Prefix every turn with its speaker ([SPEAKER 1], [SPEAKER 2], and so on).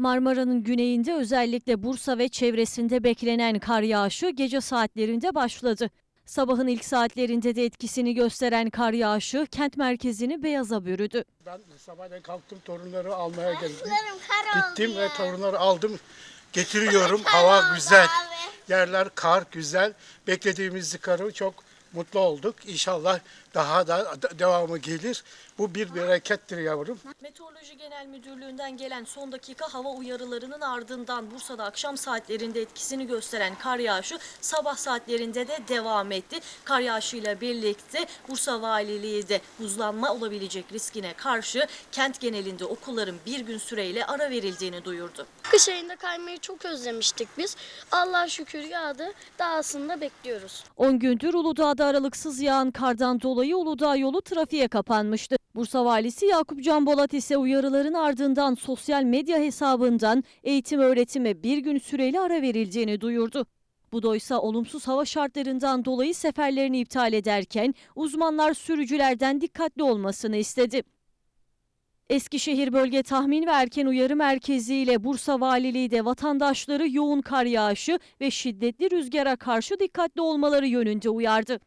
[SPEAKER 1] Marmara'nın güneyinde özellikle Bursa ve çevresinde beklenen kar yağışı gece saatlerinde başladı. Sabahın ilk saatlerinde de etkisini gösteren kar yağışı kent merkezini beyaza bürüdü.
[SPEAKER 2] Ben sabahleyin kalktım torunları almaya geldim. Gittim ve torunları aldım. Getiriyorum. Hava güzel. Yerler kar güzel. Beklediğimiz karı çok mutlu olduk. İnşallah daha da devamı gelir. Bu bir berekettir yavrum.
[SPEAKER 1] Meteoroloji Genel Müdürlüğü'nden gelen son dakika hava uyarılarının ardından Bursa'da akşam saatlerinde etkisini gösteren kar yağışı sabah saatlerinde de devam etti. Kar yağışıyla birlikte Bursa Valiliği de buzlanma olabilecek riskine karşı kent genelinde okulların bir gün süreyle ara verildiğini duyurdu.
[SPEAKER 3] Kış ayında kaymayı çok özlemiştik biz. Allah şükür yağdı. Dahasını bekliyoruz.
[SPEAKER 1] 10 gündür Uludağ'da aralıksız yağan kardan dolayı Uludağ yolu trafiğe kapanmıştı. Bursa Valisi Yakup Can Bolat ise uyarıların ardından sosyal medya hesabından eğitim öğretime bir gün süreli ara verildiğini duyurdu. Budoysa olumsuz hava şartlarından dolayı seferlerini iptal ederken uzmanlar sürücülerden dikkatli olmasını istedi. Eskişehir Bölge Tahmin ve Erken Uyarı Merkezi ile Bursa Valiliği de vatandaşları yoğun kar yağışı ve şiddetli rüzgara karşı dikkatli olmaları yönünde uyardı.